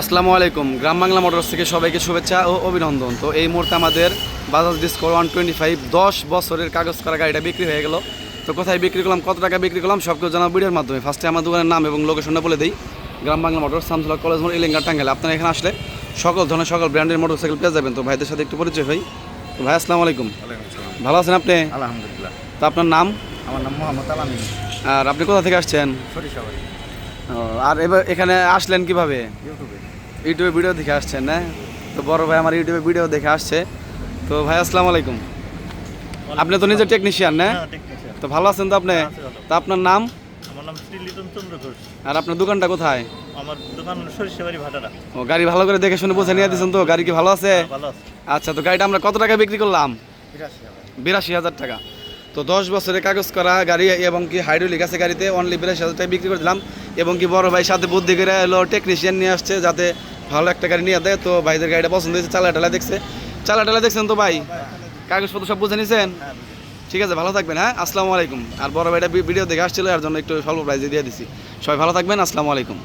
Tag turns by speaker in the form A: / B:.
A: আসসালামু আলাইকুম। গ্রাম বাংলা মোটরস থেকে সবাইকে শুভেচ্ছা ও অভিনন্দন। তো এই মুহূর্তে আমাদের Bajaj Discover one twenty five দশ বছরের কাগজ করা গাড়িটা বিক্রি হয়ে গেল। তো কোথায় বিক্রি করলাম কত টাকা বিক্রি করলাম সব কিছু জানাব ভিডিওর মাধ্যমে। ফার্স্টে আমার দোকানের নাম এবং লোকেশনটা বলে দিই। গ্রাম বাংলা মোটর সামসুল্লাহ কলেজ মোড় ইলেঙ্গা টাঙ্গাইল। আপনারা এখানে আসলে সকল ধরনের সকল ব্র্যান্ডের মোটরসাইকেল পেয়ে যাবেন। তো ভাইদের সাথে একটু পরিচয় হই। তো ভাই আসসালামু আলাইকুম। ভালো আছেন আপনি?
B: আলহামদুলিল্লাহ।
A: তো আপনার নাম?
B: আমার নাম মোহাম্মদ আলামিন
A: আর আপনি কোথা থেকে আসছেন?
B: সরিষাবাড়ি।
A: আর এবার এখানে আসলেন কীভাবে?
B: ইউটিউবে।
A: ইউটিউবে ভিডিও দেখে আসছেন না? তো বড় ভাই আমার ইউটিউবে ভিডিও দেখে আসছে। তো ভাই আসসালামু আলাইকুম। আপনি তো নিজে টেকনিশিয়ান না?
B: হ্যাঁ
A: তো ভালো আছেন তো আপনি?
B: হ্যাঁ।
A: তো আপনার নাম?
B: আমার নাম শ্রীলিটন চন্দ্র ঘোষ।
A: আর আপনার দোকানটা কোথায়?
B: আমার দোকান সরিষাবাড়ি ভাটারা।
A: ও গাড়ি ভালো করে দেখে শুনে বুঝে নিয়ে দিয়েছেন তো? গাড়ি কি ভালো আছে?
B: ভালো আছে।
A: আচ্ছা তো গাড়িটা আমরা কত টাকা বিক্রি করলাম?
B: বিরাশি হাজার
A: টাকা। তো দশ বছরের কাগজ করা গাড়ি এবং কি হাইড্রোলিক আছে গাড়িতে অনলি বিরাশি হাজার বিক্রি করে দিলাম। এবং কি বড় ভাই সাথে বুদ্ধি করে এলো টেকনিশিয়ান নিয়ে আসছে যাতে ভালো একটা গাড়ি নিয়ে দেয়। তো ভাইদের গাড়িটা পছন্দ হয়েছে, চালা টালা দেখছে। চালা টালা দেখছেন তো ভাই? কাগজপত্র সব বুঝে
B: হ্যাঁ
A: ঠিক আছে, ভালো থাকবেন হ্যাঁ? আসসালামু আলাইকুম। আর বড় ভাইটা ভিডিও দেখে আসছিল, এর জন্য একটু স্বল্প প্রাইজে দিয়ে দিছি। সবাই ভালো থাকবেন, আসসালামু আলাইকুম।